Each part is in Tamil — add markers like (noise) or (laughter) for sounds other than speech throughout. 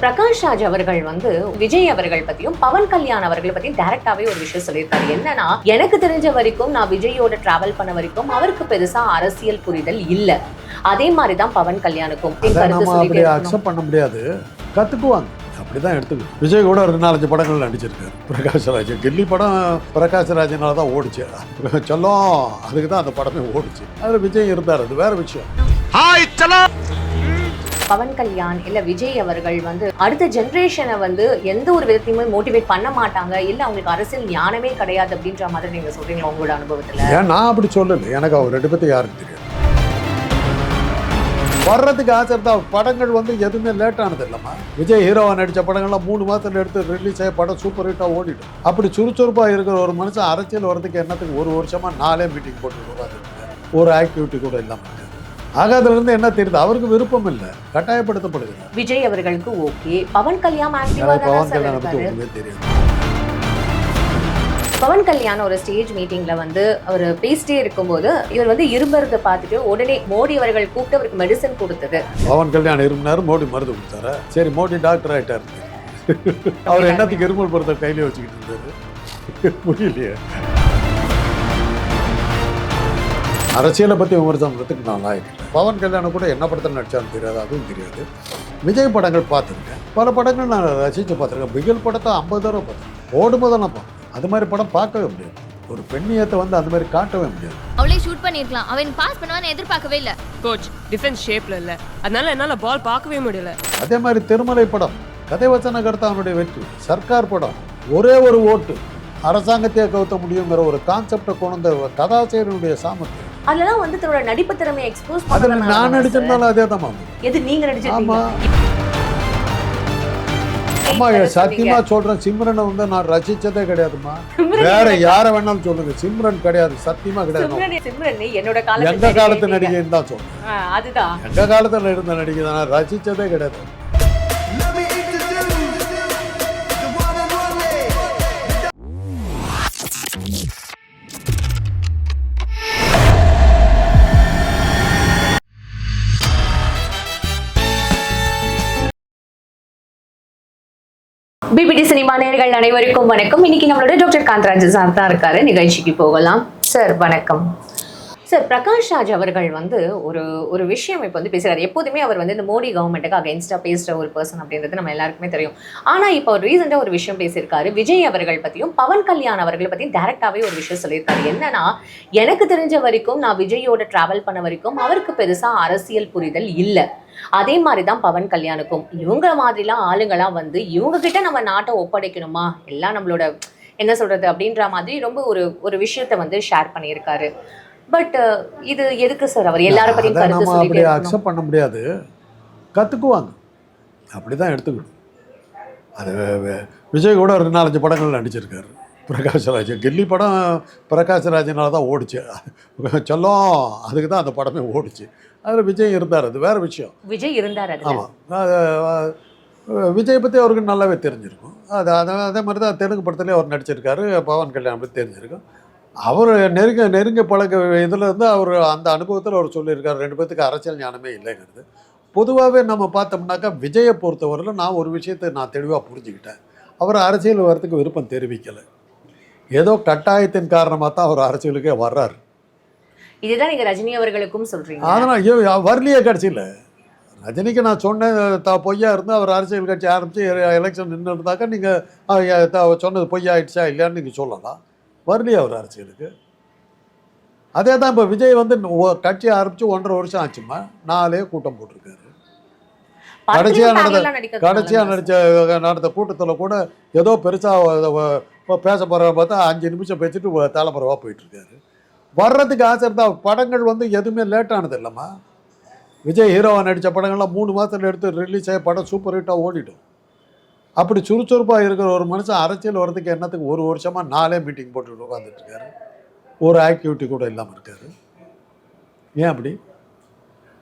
பிரகாஷ் ராஜ் அவர்கள் வந்து விஜய் அவர்கள் பத்தியும் பவன் கல்யாண் அவர்கள் பத்தியும் டைரக்டாவே ஒரு விஷயம் சொல்லியிருக்காரு. என்னன்னா எனக்கு தெரிஞ்ச வரைக்கும் நான் விஜயோட டிராவல் பண்ண வரைக்கும் அவருக்கு பெருசா அரசியல் புரிதல் இல்ல. அதே மாதிரிதான் பவன் கல்யாணுக்கும். அக்செப்ட் பண்ண முடியாது. கற்றுக்குவாங்க அப்படிதான் எடுத்துக்கணும். விஜய் கூட ஒரு நாலஞ்சு படங்கள் நடிச்சிருக்காரு. பிரகாஷ்ராஜ் கில்லி படம் பிரகாஷ்ராஜனால தான் ஓடிச்சு. சொல்லும் அதுக்கு தான் அந்த படமே ஓடிச்சு. அதில் விஜய் இருந்தார். அது வேற விஷயம். பவன் கல்யாண் இல்ல விஜய் அவர்கள் வந்து அடுத்த ஜென்ரேஷனை வந்து எந்த ஒரு விதத்தையுமே மோட்டிவேட் பண்ண மாட்டாங்க. இல்ல அவங்களுக்கு அரசியல் ஞானமே கிடையாது அப்படின்ற மாதிரி நீங்க சொல்றீங்க உங்களோட அனுபவத்துல? நான் அப்படி சொல்லலை. எனக்கு அவர் ரெண்டு பேர்த்தையும் யாருக்கு தெரியும்? வர்றதுக்கு ஆசை படங்கள் வந்து எதுவுமே லேட் ஆனது இல்லைம்மா. விஜய் ஹீரோவா நடித்த படங்கள்லாம் மூணு மாதத்துல எடுத்து ரிலீஸ் ஆகி படம் சூப்பர் ஹிட்டாக ஓடிடும். அப்படி சுறுசுறுப்பாக இருக்கிற ஒரு மனுஷன் அரசியல் வர்றதுக்கு என்னத்துக்கு ஒரு வருஷமா நாலே மீட்டிங் போட்டு ஒரு ஆக்டிவிட்டி கூட இல்லாமல் ஆக அதுலேருந்து என்ன தெரியுது? அவருக்கு விருப்பம் இல்லை. கட்டாயப்படுத்தப்படுகிறார். விஜய் அவர்களுக்கு ஓகே. பவன் கல்யாண் தானே பவன் கல்யாணம் பற்றி இருக்காரு? ஒன்றுமே தெரியாது. பவன் கல்யாண் ஒரு ஸ்டேஜ் மீட்டிங்ல வந்து அவர் பேசிட்டே இருக்கும்போது இவர் வந்து இரும்புறதை பார்த்துட்டு உடனே மோடி அவர்கள் கூப்பிட்டு அவருக்கு மெடிசன் கொடுத்தது. பவன் கல்யாணம் இருமினாரு மோடி மருந்து கொடுத்தாரு? சரி மோடி டாக்டர் ஆயிட்டாரு. அவர் என்னத்துக்கு இருமல் பொருத்த கையிலே வச்சுக்கிட்டு இருந்தாரு? புரியலையே. அரசியலை பற்றி விமர்சனத்துக்கு நான் லாயக்கு பவன் கல்யாணம் கூட என்ன படத்தில் நடிச்சாலும் தெரியாது அதுவும் தெரியாது. விஜய் படங்கள் பார்த்துருக்கேன். பல படங்கள் நான் ரசித்து பார்த்துருக்கேன். பிகில் படத்தை ஐம்பது தடவை பார்த்தேன் ஓடும்போது நான் பார்ப்பேன். அது மாதிரி படம் பார்க்கவே முடியாது. ஒரு பெண்ணியத்தை வந்து அந்த மாதிரி காட்டவே முடியாது. அவளே ஷூட் பண்ணிருக்கலாம் அவன் பாஸ் பண்ணுவான்னு எதிர்பார்க்கவே இல்ல. கோச் டிஃபென்ஸ் ஷேப்ல இல்ல. அதனால என்னால பால் பார்க்கவே முடியல. அதே மாதிரி திருமலை படம் கதை வச்சன கருத்தானுடைய வெற்றி சர்க்கார் படம் ஒரே ஒரு ஓட்டு அரசாங்கத்தையே கவுத்த முடியுங்கிற ஒரு கான்செப்டை கொண்டு வந்த கதாசிரியனுடைய சாமர்த்தியம். அதுலலாம் வந்து தன்னோட நடிப்பு திறமையை எக்ஸ்போஸ் பண்ணதுனால நான். நடிச்சிருந்தாலும் அதே தான் எது நீங்க நடிச்சிருக்கீங்க. அம்மா சத்தியமா சொல்றேன் சிம்ரனை வந்து நான் ரசிச்சதே கிடையாதும்மா. வேற யாரை வேணாலும் சொல்லுங்க சிம்ரன் கிடையாது சத்தியமா கிடையாது. என்னோட எங்க காலத்து காலத்து நடிகைன்னு தான் சொல்றேன். அதுதான். எங்க காலத்துல இருந்த நடிகை தான் நான் ரசிச்சதே கிடையாது. சினிமா நேர்கள் அனைவருக்கும் வணக்கம். இன்னைக்கு நம்மளோட டாக்டர் காந்தராஜ் சார் தான் இருக்காரு. நிகழ்ச்சிக்கு போகலாம். சார் வணக்கம். சார் பிரகாஷ் ராஜ் அவர்கள் வந்து ஒரு ஒரு விஷயம் இப்போ வந்து பேசுகிறார் எப்போதுமே அவர் வந்து இந்த மோடி கவர்மெண்ட்டுக்கு அகைன்ஸ்டா பேசுகிற ஒரு பர்சன் அப்படின்றது நம்ம எல்லாருக்குமே தெரியும். ஆனால் இப்போ ஒரு ரீசெண்டாக ஒரு விஷயம் பேசியிருக்காரு. விஜய் அவர்கள் பற்றியும் பவன் கல்யாண் அவர்கள் பற்றியும் டேரெக்டாகவே ஒரு விஷயம் சொல்லியிருக்காரு. என்னன்னா எனக்கு தெரிஞ்ச வரைக்கும் நான் விஜயோட ட்ராவல் பண்ண வரைக்கும் அவருக்கு பெருசாக அரசியல் புரிதல் இல்லை. அதே மாதிரி தான் பவன் கல்யாணுக்கும். இவங்க மாதிரிலாம் ஆளுங்களாம் வந்து இவங்க கிட்ட நம்ம நாட்டை ஒப்படைக்கணுமா? எல்லாம் நம்மளோட என்ன சொல்கிறது அப்படின்ற மாதிரி ரொம்ப ஒரு ஒரு விஷயத்த வந்து ஷேர் பண்ணியிருக்காரு. பட் இது எதுக்கு சார் அவர்? எல்லார பத்தியும் அதை கருத்து இருக்கணும்? அக்செப்ட் பண்ண முடியாது. கற்றுக்குவாங்க அப்படி தான் எடுத்துக்கணும். அது விஜய் கூட ஒரு நாலஞ்சு படங்கள் நடிச்சிருக்காரு. பிரகாஷ்ராஜ் கில்லி படம் பிரகாஷ்ராஜனால தான் ஓடிச்சு. சொல்லும் அதுக்கு தான் அந்த படமே ஓடிச்சு. அதில் விஜய் இருந்தார். அது வேற விஷயம். விஜய் இருந்தார் ஆமாம் விஜய் பற்றி அவருக்கு நல்லாவே தெரிஞ்சிருக்கும். அது அது அதே மாதிரி தான் தெலுங்கு படத்துலேயே அவர் நடிச்சிருக்காரு. பவன் கல்யாணம் பற்றி தெரிஞ்சிருக்கும். அவர் நெருங்க நெருங்க பழக இதில் இருந்து அவர் அந்த அனுபவத்தில் அவர் சொல்லியிருக்காரு. ரெண்டு பேத்துக்கு அரசியல் ஞானமே இல்லைங்கிறது. பொதுவாகவே நம்ம பார்த்தோம்னாக்கா விஜயை பொறுத்தவரையில் நான் ஒரு விஷயத்தை நான் தெளிவாக புரிஞ்சுக்கிட்டேன். அவர் அரசியல் வரத்துக்கு விருப்பம் தெரிவிக்கலை. ஏதோ கட்டாயத்தின் காரணமாக தான் அவர் அரசியலுக்கே வர்றாரு. இதுதான் நீங்க ரஜினி அவர்களுக்கும் சொல்றீங்க. அதனால் ஐயோ வரலையே கட்சியில். ரஜினிக்கு நான் சொன்னேன் த பொய்யா இருந்து அவர் அரசியல் கட்சி ஆரம்பித்து எலெக்ஷன் நின்று இருந்தாக்கா நீங்கள் சொன்னது பொய்யா ஆயிடுச்சா இல்லையான்னு நீங்கள் சொல்லலாம். வரலையே அவர் அரசியலுக்கு? அதே தான் இப்போ விஜய் வந்து கட்சி ஆரம்பித்து ஒன்றரை வருஷம் ஆச்சுமா நாலே கூட்டம் போட்டிருக்காரு. கடைசியா படத்துலயும் நடந்த- கடைசியாக நடித்த நடந்த கூட்டத்தில் கூட ஏதோ பெருசாக பேச போகிற பார்த்தா அஞ்சு நிமிஷம் பேசிட்டு தலைமுறைவாக போயிட்டுருக்காரு. வர்றதுக்கு ஆசை இருந்தால் படங்கள் வந்து எதுவுமே லேட் ஆனது இல்லைம்மா விஜய் ஹீரோவா நடித்த படங்கள்லாம் மூணு மாதத்தில் எடுத்து ரிலீஸ் ஆகி படம் சூப்பர் ஹிட்டாக ஓடிடும். அப்படி சுறுசுறுப்பாக இருக்கிற ஒரு மனுஷன் அரசியல் வர்றதுக்கு என்னத்துக்கு ஒரு வருஷமாக நாலே மீட்டிங் போட்டு உட்காந்துட்டு இருக்காரு. ஒரு ஆக்டிவிட்டி கூட இல்லாமல் இருக்காரு. ஏன் அப்படி?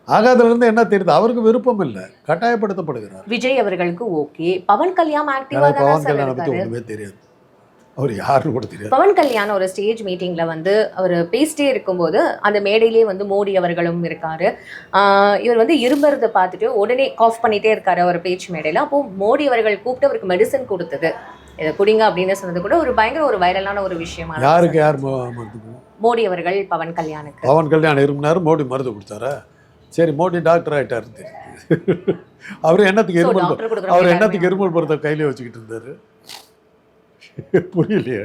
ஆகாதுலேருந்து என்ன தெரியுது? அவருக்கு விருப்பம் இல்லை. கட்டாயப்படுத்தப்படுகிறார். விஜய் அவர்களுக்கு ஓகே. பவன் கல்யாண் ஆக்டிவா எனக்கு தானே பவன் கல்யாணம் பற்றி ஒன்றுமே தெரியாது. அவர் யாருன்னு கூட தெரியாது. பவன் கல்யாண் ஒரு ஸ்டேஜ் மீட்டிங்ல வந்து அவர் பேசிட்டே இருக்கும்போது அந்த மேடையிலேயே வந்து மோடி அவர்களும் இருக்காரு. இவர் வந்து இரும்புறதை பார்த்துட்டு உடனே காஃப் பண்ணிட்டே இருக்காரு அவர் பேச்சு மேடையில. அப்போ மோடி அவர்கள் கூப்பிட்டு அவருக்கு மெடிசன் கொடுத்தது. இதை குடிங்க அப்படின்னு சொன்னது கூட ஒரு பயங்கர ஒரு வைரலான ஒரு விஷயமா. யாருக்கு யார்? மோடி அவர்கள் பவன் கல்யாணுக்கு. பவன் கல்யாணம் இருமினாரு மோடி மருந்து கொடுத்தாரா? சரி மோடி டாக்டர் தெரியுது. அவர் என்னத்துக்கு கொடுக்குற அவர் என்னத்துக்கு இருமல் மருந்தை கையில வச்சுக்கிட்டு இருந்தாரு? (laughs) புரியலையே.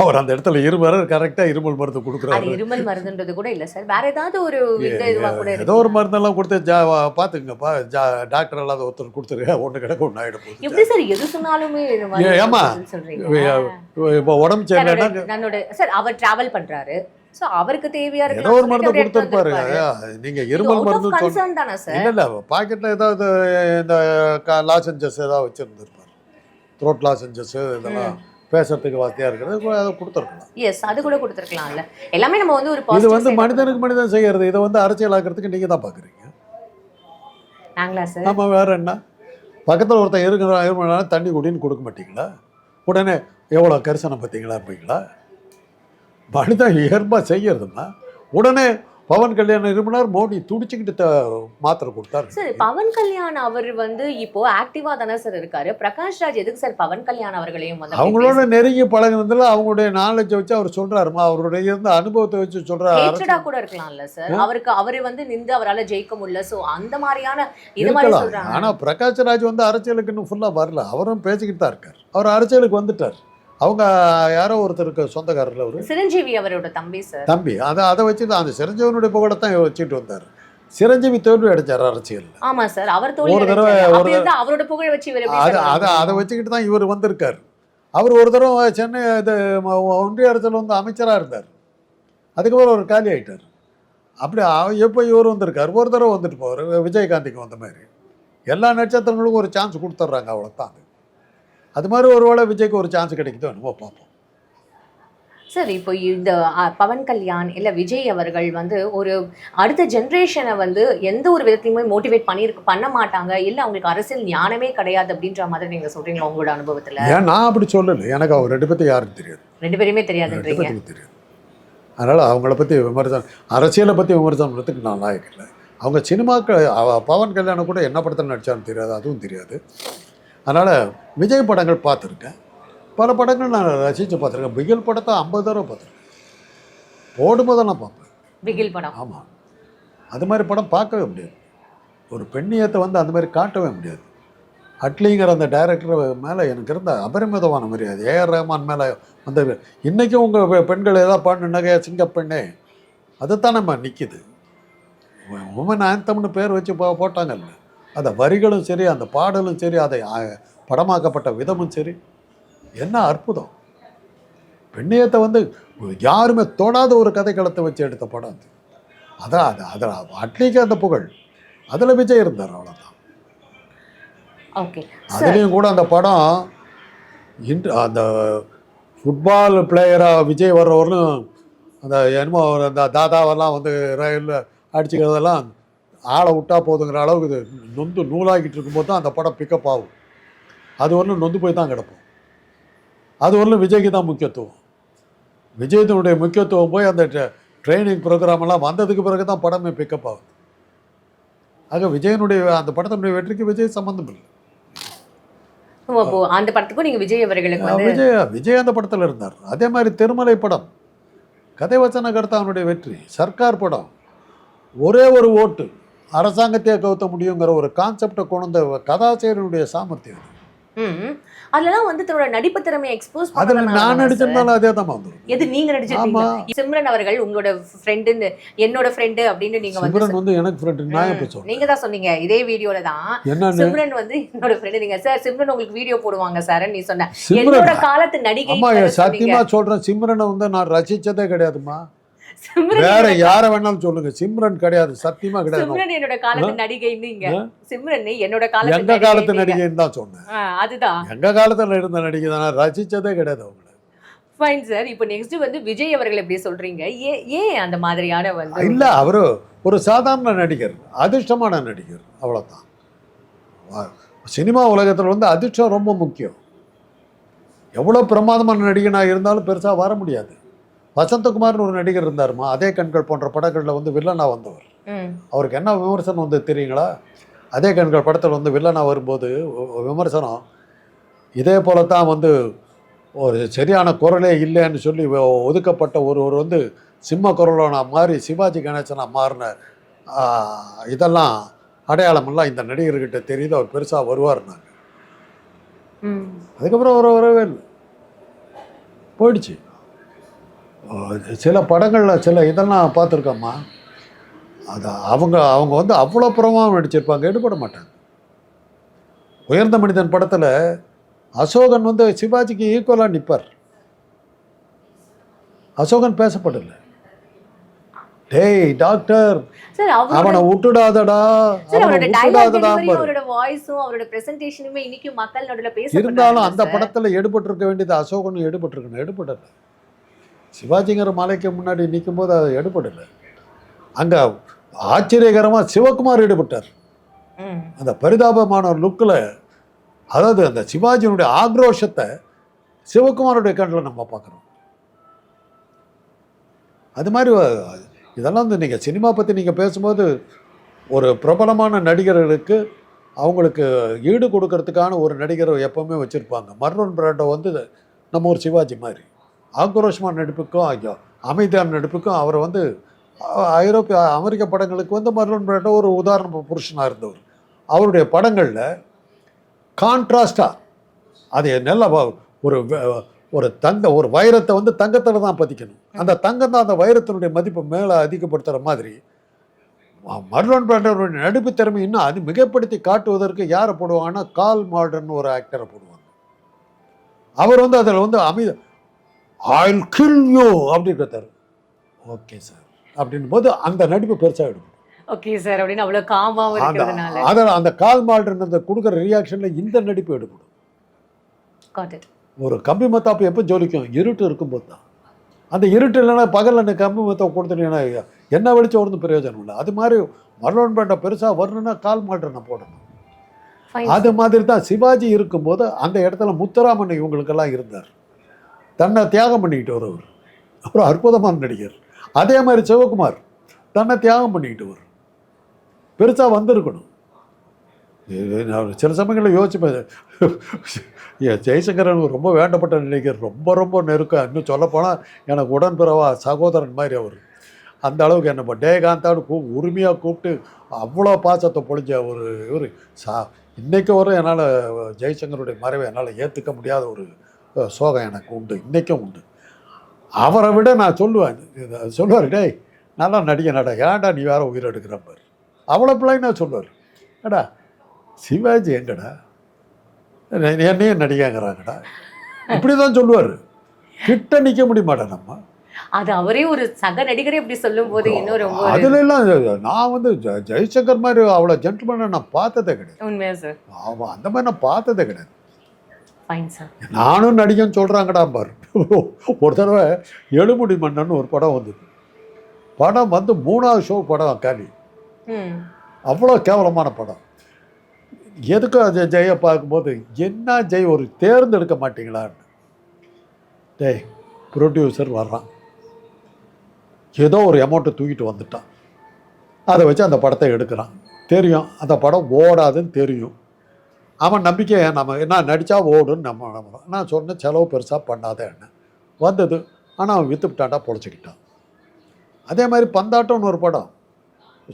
அவர் அந்த இடத்துல இருமர் கரெக்டா இருமல் மருந்து கொடுக்குறாரு. இருமல் மருந்துன்றது கூட இல்ல சார். வேற ஏதாவது ஒரு ஏதோ ஒரு மருந்தெல்லாம் கொடுத்து ஜா பார்த்துங்கப்பா ஜா டாக்டர் இல்லாத ஒருத்தர் கொடுத்துருங்க. ஒன்று கிடக்க ஒன்று ஆகிட போகுது எப்படி சார் எது சொன்னாலுமே இது மாதிரி ஏ, ஏம்மா? சொல்றீங்க. இப்போ உடம்பு சரியில்லைன்னா தன்னோட சார் அவர் டிராவல் பண்றாரு. சோ அவருக்கு தேவையா இருக்கு ஏதோ ஒரு மருந்து கொடுத்துருப்பாரு. நீங்க இருமல் மருந்து தானே சார்? இல்ல இல்ல பாக்கெட்ல ஏதாவது இந்த லாசஞ்சஸ் ஏதாவது வச்சிருந்துருப்பாரு. த்ரோட் லாசஞ்சஸ் இதெல்லாம் பேசுறதுக்கு வார்த்தையா இருக்கிறது. அதை கொடுத்துருக்கலாம். எஸ் அது கூட கொடுத்துருக்கலாம்ல. எல்லாமே நம்ம வந்து ஒரு இது வந்து மனிதனுக்கு மனிதன் செய்யறது. இதை வந்து அரசியலாக்கிறதுக்கு நீங்க தான் பாக்குறீங்க நாங்களா சார் நம்ம வேற என்ன? பக்கத்துல ஒருத்தன் இருக்கிற இருமனாலும் தண்ணி குடின்னு கொடுக்க மாட்டீங்களா? உடனே எவ்வளோ கரிசனம் பார்த்தீங்களா இருப்பீங்களா மனிதன் இயல்பா செய்யறதுன்னா உடனே பவன் கல்யாணம் இருமினார் மோடி துடிச்சுக்கிட்டு மாத்திரை கொடுத்தாரு. சார் பவன் கல்யாண் அவர் வந்து இப்போ ஆக்டிவா தானே சார் இருக்காரு. பிரகாஷ் ராஜ் எதுக்கு சார் பவன் கல்யாண் அவர்களையும் வந்து அவங்களோட நெருங்கி பழகுனதுல அவங்களுடைய நாலேஜை வச்சு அவர் சொல்றாருமா? அவருடைய இருந்த அனுபவத்தை வச்சு சொல்றாரு கூட இருக்கலாம்ல சார். அவருக்கு அவரு வந்து நின்று அவரால ஜெயிக்க முடியல. சோ அந்த மாதிரியான இது மாதிரி சொல்றாங்க. ஆனா பிரகாஷ் ராஜ் வந்து அரசியலுக்கு இன்னும் ஃபுல்லா வரல. அவரும் பேசிக்கிட்டு தான் இருக்கார். அவர் அரசியலுக்கு வந்துட்டார். அவங்க யாரோ ஒருத்தருக்கு சொந்தக்காரர்ல அவரு. சிரஞ்சீவி அவரோட தம்பி சார் தம்பி. அதை அதை வச்சு தான் அந்த சிரஞ்சீவனுடைய புகழத்தான் வச்சுட்டு வந்தார். சிரஞ்சீவி தோல்வி அடைச்சார் அரசியல் ஆமா சார் அவர் ஒரு தடவை-. ஒரு அவரோட புகழ் வச்சு அதை அதை அதை வச்சுக்கிட்டு தான் இவர் வந்திருக்கார். அவர் ஒரு தடவை சென்னை இது ஒன்றிய அரசில் வந்து அமைச்சராக இருந்தார். அதுக்கப்புறம் அவர் காலி ஆயிட்டார். அப்படி எப்போ இவர் வந்திருக்கார்? ஒரு தடவை வந்துட்டு போவார். விஜயகாந்திக்கு வந்த மாதிரி. எல்லா நட்சத்திரங்களுக்கும் ஒரு சான்ஸ் கொடுத்துட்றாங்க அவ்வளோதான் அது மாதிரி ஒரு வேளை விஜய்க்கு ஒரு சான்ஸ் கிடைக்குதோ என்னமோ பார்ப்போம். சார் இப்போ இந்த பவன் கல்யாண் இல்ல விஜய் அவர்கள் வந்து ஒரு அடுத்த ஜென்ரேஷனை வந்து எந்த ஒரு விதத்தையுமே மோட்டிவேட் பண்ணிருக்க பண்ண மாட்டாங்க. இல்ல அவங்களுக்கு அரசியல் ஞானமே கிடையாது அப்படின்ற மாதிரி நீங்க சொல்றீங்களா உங்களோட அனுபவத்துல? ஏன் நான் அப்படி சொல்லலை. எனக்கு அவர் ரெண்டு பற்றி யாருக்கும் தெரியாது? ரெண்டு பேருமே தெரியாதுன்றீங்க. தெரியாது. அதனால் அவங்கள பற்றி விமர்சனம் அரசியலை பற்றி விமர்சனம் பண்ணுறதுக்கு நான் லாயக்கு இல்லை. அவங்க சினிமாக்கள் பவன் கல்யாணம் கூட என்ன படத்தில் நடிச்சான்னு தெரியாது அதுவும் தெரியாது. அதனால் விஜய் படங்கள் பார்த்துருக்கேன். பல படங்கள் நான் ரசித்து பார்த்துருக்கேன். பிகில் படத்தை ஐம்பது தடவை பார்த்துருக்கேன். போடும்போது நான் பார்ப்பேன். பிகில் படம். ஆமாம் அது மாதிரி படம் பார்க்கவே முடியாது. ஒரு பெண்ணியத்தை வந்து அந்த மாதிரி காட்டவே முடியாது. அட்லிங்கிற அந்த டைரக்டர் மேலே எனக்கு இருந்த அபரிமிதமான மரியாதை. ஏஆர் ரஹ்மான் மேலே அந்த இன்றைக்கும் உங்கள் பெண்கள் ஏதாவது பாடினாங்க சிங்க பெண்ணே அதுதான் நம்ம நிற்கிது உமன் ஆந்தம்னு பேர் வச்சு போ போட்டாங்கல்ல. அந்த வரிகளும் சரி அந்த பாடலும் சரி அதை படமாக்கப்பட்ட விதமும் சரி. என்ன அற்புதம். பெண்ணியத்தை வந்து யாருமே தொடாத ஒரு கதைக்களத்தை வச்சு எடுத்த படம் அது. அதான் அது அதில் அட்லிக்கு அந்த புகழ். அதில் விஜய் இருந்தார் அவ்வளோதான் ஓகே. அதுலேயும் கூட அந்த படம் இன்று அந்த ஃபுட்பால் பிளேயராக விஜய் வர்றவர்களும் அந்த என்னமோ அந்த தாதாவெல்லாம் வந்து ரயிலில் அடிச்சுக்கிறதெல்லாம் ஆளை விட்டா போதுங்கிற அளவுக்கு இது நொந்து நூலாகிட்டு இருக்கும்போது தான் அந்த படம் பிக்கப் ஆகும். அது வரலும் நொந்து போய் தான் கிடப்போம் அது வரலும் விஜய்க்கு தான் முக்கியத்துவம். விஜயத்தினுடைய முக்கியத்துவம் போய் அந்த ட்ரைனிங் ப்ரோக்ராம் எல்லாம் வந்ததுக்கு பிறகு தான் படமே பிக்கப் ஆகுது. ஆக விஜயனுடைய அந்த படத்தினுடைய வெற்றிக்கு விஜய் சம்மந்தம் இல்லை. அந்த படத்துக்கும் நீங்க விஜய் அவர்களுக்கு விஜய் விஜய் அந்த படத்தில் இருந்தார். அதே மாதிரி திருமலை படம் கதை வச்சன கர்த்தாவனுடைய வெற்றி சர்க்கார் படம் ஒரே ஒரு ஓட்டு. அரசாங்கத்தையே கவுத்த முடியுங்கிற ஒரு கான்செப்டை கொண்டு வந்த கதாசிரியனுடைய சாமர்த்தியம் அதுலலாம் வந்து தன்னோட நடிப்பு திறமையை எக்ஸ்போஸ் அதுல நான் நடிச்சிருந்தாலும் அதே தான் வந்துடும் எது நீங்க நடிச்சிருக்கீங்க. சிம்ரன் அவர்கள் உங்களோட ஃப்ரெண்டுன்னு என்னோட ஃப்ரெண்டு அப்படின்னு நீங்க வந்து சிம்ரன் வந்து எனக்கு ஃப்ரெண்டு நான் எப்போ சொல்றேன் நீங்க தான் சொன்னீங்க இதே வீடியோல தான். சிம்ரன் வந்து என்னோட ஃப்ரெண்டு நீங்க சார் சிம்ரன் உங்களுக்கு வீடியோ போடுவாங்க சார் நீ சொன்ன. என்னோட காலத்து நடிகை. சத்தியமா சொல்றேன் சிம்ரனை வந்து நான் ரசிச்சதே கிடையாதுமா வேற யாரை வேணாலும் சொல்லுங்க. சிம்ரன் கிடையாது. சத்தியமா கிடையாது. சிம்ரன் என்னோட காலத்து நடிகை நீங்க. சிம்ரன் என்னோட காலத்து எங்க காலத்து நடிகை நடிகைன்னு தான் சொன்னேன். அதுதான். எங்க காலத்துல இருந்த நடிகை தான்? ரசிச்சதே கிடையாது அவங்கள. ஃபைன் சார் இப்போ நெக்ஸ்ட் வந்து விஜய் அவர்கள் எப்படி சொல்றீங்க? ஏன் ஏன் அந்த மாதிரியான வந்து இல்ல அவரு ஒரு சாதாரண நடிகர் அதிர்ஷ்டமான நடிகர். அவ்வளவுதான். வா- சினிமா உலகத்துல வந்து அதிர்ஷ்டம் ரொம்ப முக்கியம். எவ்வளோ பிரமாதமான நடிகனாக இருந்தாலும் பெருசாக வர முடியாது. வசந்தகுமார்னு ஒரு நடிகர் இருந்தாருமா அதே கண்கள் போன்ற படங்களில் வந்து வில்லனா வந்தவர். அவருக்கு என்ன விமர்சனம் வந்து தெரியுங்களா? அதே கண்கள் படத்தில் வந்து வில்லனா வரும்போது விமர்சனம் இதே போல தான் வந்து ஒரு சரியான குரலே இல்லைன்னு சொல்லி ஒதுக்கப்பட்ட ஒருவர் வந்து சிம்ம குரலோனா மாறி சிவாஜி கணேசனா மாறின இதெல்லாம் அடையாளமெல்லாம் இந்த நடிகர்கிட்ட தெரியுது அவர் பெருசாக வருவார்னாங்க ம். அதுக்கப்புறம் அவர் வரவே இல்லை. போயிடுச்சு. சில படங்களில் சில இதெல்லாம் பார்த்துருக்கோம்மா. அது அவங்க அவங்க வந்து அவ்வளோ புறமாக நடிச்சிருப்பாங்க எடுபட மாட்டாங்க. உயர்ந்த மனிதன் படத்தில் அசோகன் வந்து சிவாஜிக்கு ஈக்குவலாக நிற்பார் அசோகன் பேசப்படல. டேய் டாக்டர் அவனை விட்டுடாதடா இருந்தாலும் அந்த படத்தில் எடுபட்டிருக்க வேண்டியது அசோகனும் எடுபட்டிருக்கணும் எடுபடலை. சிவாஜிங்கிற மலைக்கு முன்னாடி நிற்கும் போது அது எடுபடலை. அங்கே ஆச்சரியகரமாக சிவகுமார் ஈடுபட்டார். அந்த பரிதாபமான லுக்கில் அதாவது அந்த சிவாஜியினுடைய ஆக்ரோஷத்தை சிவகுமாருடைய கண்ணில் நம்ம பார்க்குறோம். அது மாதிரி இதெல்லாம் வந்து நீங்கள் சினிமா பற்றி நீங்கள் பேசும்போது ஒரு பிரபலமான நடிகர்களுக்கு அவங்களுக்கு ஈடு கொடுக்கறதுக்கான ஒரு நடிகரை எப்பவுமே வச்சுருப்பாங்க. மர்ரோன் பிராண்டோ வந்து நம்ம ஒரு சிவாஜி மாதிரி. ஆக்ரோஷமான நடிப்புக்கும் ஐயோ அமைதியான நடிப்புக்கும் அவர் வந்து ஐரோப்பிய அமெரிக்க படங்களுக்கு வந்து மர்லோன் பிராண்டோ ஒரு உதாரண புருஷனாக இருந்தவர். அவருடைய படங்களில் கான்ட்ராஸ்டாக அது நல்ல ஒரு ஒரு தங்க ஒரு வைரத்தை வந்து தங்கத்தில் தான் பதிக்கணும். அந்த தங்கம் தான் அந்த வைரத்தினுடைய மதிப்பை மேலே அதிகப்படுத்துகிற மாதிரி மர்லோன் பிராண்டோருடைய நடிப்பு திறமை இன்னும் அது மிகப்படுத்தி காட்டுவதற்கு யாரை போடுவாங்கன்னா கால் மாடர்ன் ஒரு ஆக்டரை போடுவாங்க. அவர் வந்து அதில் வந்து அமைதி ஆயில் கில் யூ அப்படின்னு கத்தாரு ஓகே சார் அப்படின்னும் போது அந்த நடிப்பு பெருசாக எடுக்கும் ஓகே சார் அப்படின்னு அவ்வளவு காமாவும் அந்த இருக்கிறதுனால. அந்த கால் மாடர்ன் அந்த கொடுக்குற ரியாக்ஷனில் இந்த நடிப்பு எடுக்கணும் ஒரு கம்பி மத்தாப்பு எப்போ ஜொலிக்கும்? இருட்டு இருக்கும்போது தான். அந்த இருட்டு இல்லைன்னா பகலில் நீ கம்பி மத்தாப்பு கொடுத்துட்டீங்கன்னா என்ன வெளிச்சம் ஒன்றும் பிரயோஜனம் இல்லை. அது மாதிரி மரலோன் பேண்டை பெருசாக வரணும்னா கால் மாடர்னை போடணும். ஃபைன் அது மாதிரி தான் சிவாஜி இருக்கும்போது அந்த இடத்துல முத்துராமன் இவங்களுக்கெல்லாம் இருந்தார். தன்னை தியாகம் பண்ணிக்கிட்டு வரவர் ஒரு அற்புதமான நடிகர். அதே மாதிரி சிவகுமார் தன்னை தியாகம் பண்ணிக்கிட்டு வரும் பெருசாக வந்திருக்கணும் நான் சில சமயங்களில் யோசிப்பேன். ஏன் ஜெய்சங்கரன் ரொம்ப வேண்டப்பட்ட நடிகர் ரொம்ப ரொம்ப நெருக்கம் இன்னும் சொல்லப்போனால் எனக்கு உடன்பிறவா சகோதரன் மாதிரி அவர். அந்த அளவுக்கு என்ன டேகாந்தாடு கூ உரிமையாக கூப்பிட்டு அவ்வளோ பாசத்தை பொழிஞ்ச ஒரு இவர். சா இன்றைக்கு வரை என்னால் ஜெய்சங்கருடைய மறைவை என்னால் ஏற்றுக்க முடியாத ஒரு சோகம் எனக்கு உண்டு இன்றைக்கும் உண்டு. அவரை விட நான் சொல்லுவேன் சொல்லுவார் டேய் நல்லா நடிகை நட. ஏன்டா நீ வேற உயிர் எடுக்கிற பாரு அவ்வளோ பிள்ளைங்க நான் சொல்லுவார். ஏடா சிவாஜி எங்கடா? என்ன- என்னையும் நடிகைங்கிறாங்கடா? இப்படி தான் சொல்லுவார். கிட்ட நிற்க முடிய மாட்டேன் நம்ம? அது அவரே ஒரு சக நடிகரே இப்படி சொல்லும் போது இன்னும் ரொம்ப அதுல எல்லாம் நான் வந்து ஜெய்சங்கர் மாதிரி அவ்வளோ ஜென்டில்மேனை நான் பார்த்ததே கிடையாது. உண்மையா சார் அவன் அந்த மாதிரி நான் பார்த்ததே கிடையாது. ஃபைன் சார் நானும் நடிகன் சொல்கிறாங்கடா பாரு. ஒரு தடவை எழுமுடி மன்னன் ஒரு படம் வந்தது. படம் வந்து மூணாவது ஷோ படம் காலி. அவ்வளோ கேவலமான படம். எதுக்கும் அது ஜெய பார்க்கும்போது என்ன ஜெய் ஒரு தேர்ந்தெடுக்க மாட்டீங்களான்னு. டேய் ப்ரொடியூசர் வர்றான். ஏதோ ஒரு அமௌண்ட்டை தூக்கிட்டு வந்துட்டான். அதை வச்சு அந்த படத்தை எடுக்கிறான். தெரியும். அந்த படம் ஓடாதுன்னு தெரியும். அவன் நம்பிக்கை நம்ம என்ன நடித்தா ஓடுன்னு நம்ம நம்புறோம் நான் சொன்ன செலவு பெருசாக பண்ணாத என்ன? வந்தது. ஆனால் அவன் வித்துவிட்டான்டா பொழைச்சிக்கிட்டான். அதே மாதிரி பந்தாட்டம்னு ஒரு படம்.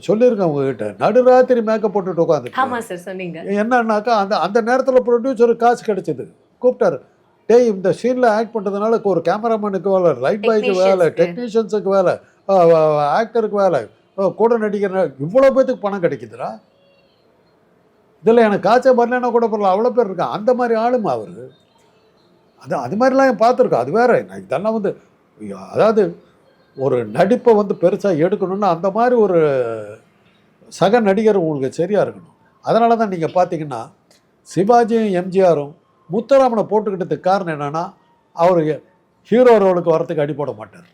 சொல்லியிருக்கேன் உங்ககிட்ட. நடுராத்திரி மேக்கப் போட்டுட்டு உட்காந்து ஆமா சார் சொன்னீங்க. என்னன்னாக்கா அந்த அந்த நேரத்தில் ப்ரொடியூசருக்கு காசு கிடைச்சது. கூப்பிட்டாரு. டேய் இந்த சீனில் ஆக்ட் பண்ணுறதுனால ஒரு கேமராமேனுக்கு வேலை லைட் பாய்க்கு வேலை. டெக்னீஷியன்ஸுக்கு வேலை ஆக்டருக்கு வேலை கூட நடிக்கிற இவ்வளோ பேத்துக்கு பணம் கிடைக்குதுடா. இதில் எனக்கு காய்ச்சல் வரலன்னா கூட பரவாயில்ல அவ்வளோ பேர் இருக்கான் அந்த மாதிரி ஆளுமா அவர்? அது அது மாதிரிலாம் பார்த்துருக்கோம் அது வேற. நான் இதெல்லாம் வந்து அதாவது ஒரு நடிப்பை வந்து பெருசாக எடுக்கணும்னா அந்த மாதிரி ஒரு சக நடிகர் உங்களுக்கு சரியாக இருக்கணும். அதனால தான் நீங்கள் பார்த்தீங்கன்னா சிவாஜியும் எம்ஜிஆரும் முத்துராமனை போட்டுக்கிட்டதுக்கு காரணம் என்னன்னா அவர் ஹீரோ ரோலுக்கு வரத்துக்கு அடி போட மாட்டார்.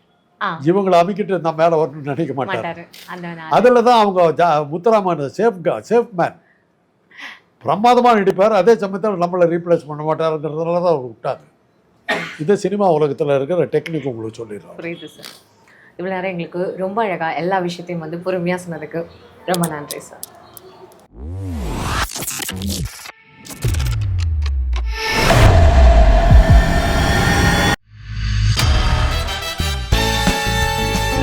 இவங்களை அமைக்கிட்டு நான் மேலே வரணும்னு நினைக்க மாட்டார். அதில் தான் அவங்க ஜா முத்துராமன் சேஃப் சேஃப் மேன். பிரமாதமாக நடிப்பார். அதே சமயத்தில் நம்மளை ரீப்ளேஸ் பண்ண மாட்டாருங்கிறதுனால தான் அவர் விட்டாங்க இது சினிமா உலகத்தில் இருக்கிற டெக்னிக் உங்களுக்கு சொல்லிடுறோம் புரியுது சார் இவ்வளோ நேரம் எங்களுக்கு ரொம்ப அழகாக எல்லா விஷயத்தையும் வந்து பொறுமையாக சொன்னதுக்கு ரொம்ப நன்றி சார்